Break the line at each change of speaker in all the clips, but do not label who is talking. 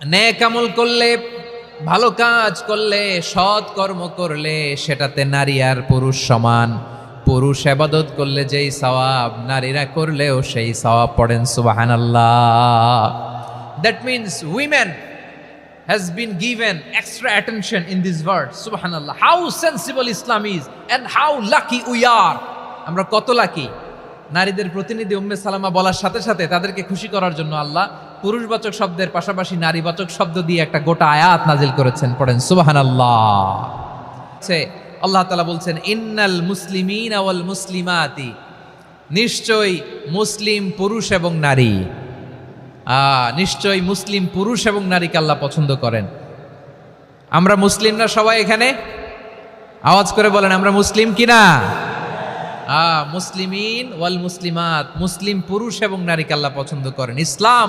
নেক আমল করলে, ভালো কাজ করলে, সৎ কর্ম করলে, সেটাতে নারী আর পুরুষ সমান। পুরুষ আবাদত করলে যেই সওয়াব, নারীরা করলেও সেই সওয়াব পড়েন সুবাহান আল্লাহ that means women has been given extra attention in this verse subhanallah how sensible islam is and how lucky we are আমরা কত লাকি নারীদের প্রতিনিধি উম্মে সালামা বলার সাথে সাথে তাদেরকে খুশি করার জন্য আল্লাহ পুরুষবাচক শব্দের পাশাপাশি নারীবাচক শব্দ দিয়ে একটা গোটা আয়াত নাজিল করেছেন, পড়েন। সুবহানাল্লাহ। সে আল্লাহ তালা বলছেন, ইন্নাল মুসলিমিন ওয়াল মুসলিমাতি। নিশ্চয়ই মুসলিম পুরুষ এবং নারী। নিশ্চয়ই মুসলিম পুরুষ এবং নারীকে আল্লাহ পছন্দ করেন। আমরা মুসলিম না সবাই এখানে? আওয়াজ করে বলেন, আমরা মুসলিম কিনা মুসলিমিন ওয়াল মুসলিমাত, মুসলিম পুরুষ এবং নারীকে আল্লাহ পছন্দ করেন। ইসলাম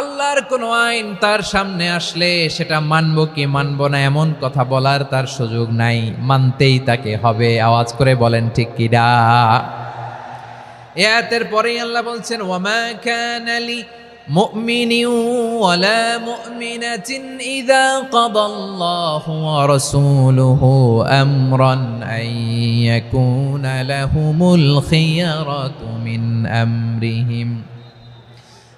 আল্লাহর কোনো আইন তার সামনে আসলে সেটা মানব কি মানব না এমন কথা বলার তার সুযোগ নাই। মানতেই তাকে হবে। আওয়াজ করে বলেন, ঠিক কিরা এতের পরেই আল্লাহ বলছেন, ওয়ামা কানা লি মুমিন ওয়ালা মুমিনাতিন ইযা কাদাল্লাহু ওয়া রাসূলুহু আমরান আন ইয়াকুনা লাহুমুল খিয়ারাতু মিন আমরিহিম।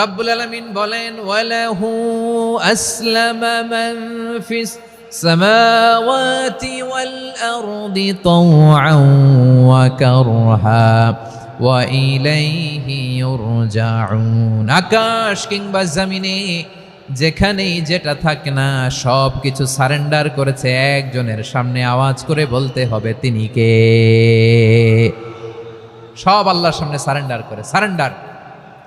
রব্বুল আলমিন বলেন, ওয়ালাহু আসলামা মান ফিস সামাওয়াতি ওয়াল আরদি তাওআন ওয়া কারহা ওয়া ইলাইহি ইউরজাউন। আকাশ কিংবা জমিনে যেখানেই যেটা থাকে না সব কিছু সারেন্ডার করেছে একজনের সামনে আওয়াজ করে বলতে হবে, তিনি কে? সব আল্লাহর সামনে সারেন্ডার করে, সারেন্ডার।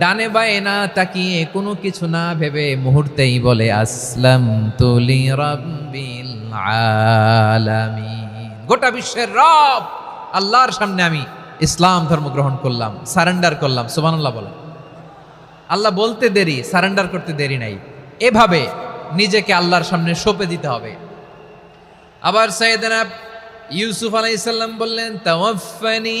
ডানে বায়ে না তাকিয়ে কোনো কিছু না ভেবে মুহূর্তেই বলে আসলাম তুলি রব্বিল আলামিন। গোটা বিশ্বের রব, আল্লাহর সামনে আমি ইসলাম ধর্ম গ্রহণ করলাম, সারেন্ডার করলাম, সুবহানাল্লাহ বলে। আল্লাহ বলতে দেরি, সারেন্ডার করতে দেরি নাই। এভাবে নিজেকে আল্লাহর সামনে সঁপে দিতে হবে। আবার সৈয়দনা ইউসুফ আলাইসাল্লাম বললেন তাওয়াফানি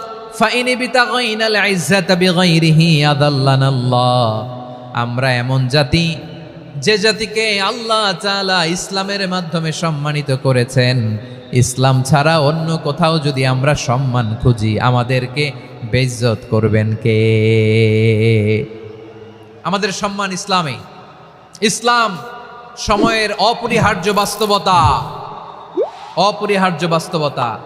আমরা এমন জাতি, যে জাতিকে আল্লাহ তাআলা ইসলামের মাধ্যমে সম্মানিত করেছেন। ইসলাম ছাড়া অন্য কোথাও যদি আমরা সম্মান খুঁজি, আমাদেরকে বেইজ্জত করবেন কে? আমাদের সম্মান ইসলামে। ইসলাম সময়ের অপরিহার্য বাস্তবতা। অপরিহার্য বাস্তবতা।